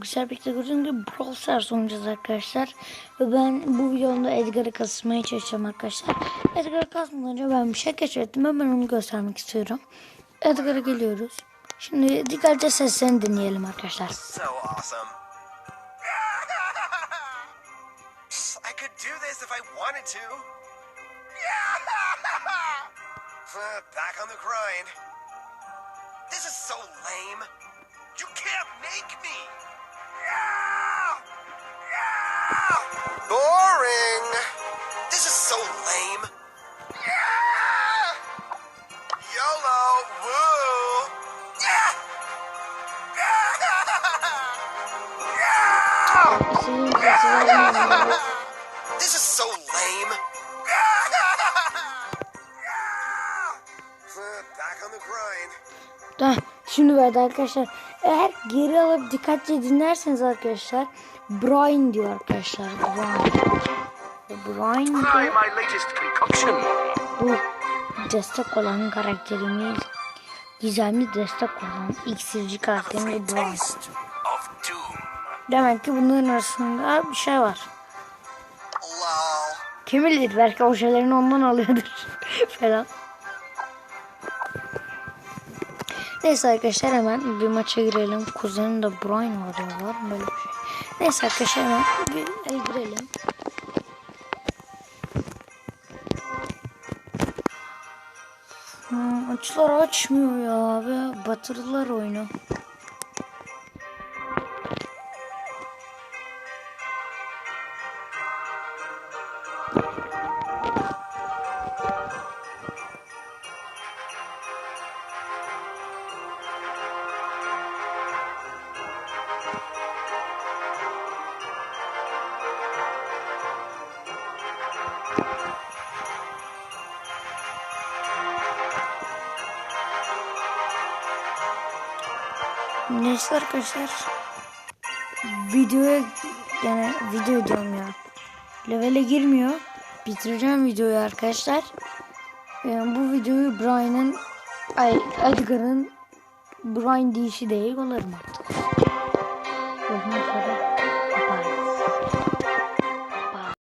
Güzel bir gördüğünüz gibi Brawl Stars oynayacağız arkadaşlar. Ve ben bu videomda Edgar'ı kasmaya çalışacağım arkadaşlar. Edgar'ı kasmadan önce ben bir şey keşfettim. Hemen onu göstermek istiyorum. Edgar'a geliyoruz. Şimdi dikkatlice seslerini dinleyelim arkadaşlar. So awesome. I could do this if I wanted to. Back on the grind. This is so lame. You can't make me. So lame. YOLO. Woo. This is so lame. Tamam. Şimdi verdi arkadaşlar. Eğer geri alıp dikkatli dinlerseniz arkadaşlar Brian diyor arkadaşlar. Brian. Brian concoction. Bu destek olan karakterimiz gizemli destek olan iksirci karakterimiz Brian. Demek ki bunların arasında bir şey var. Kim bilir belki ojelerini ondan alıyordur falan. Neyse arkadaşlar hemen bir maça girelim. Kuzenim de Brian var ya var mı böyle bir şey. Neyse arkadaşlar hemen bir el girelim. Açılar açmıyor ya abi. Batırdılar oyunu. Neyse arkadaşlar. Videoya yani video diyorum ya. Levele girmiyor. Bitireceğim videoyu arkadaşlar. Yani bu videoyu Brian'ın Edgar'ın Brian deyişi değil alırım artık.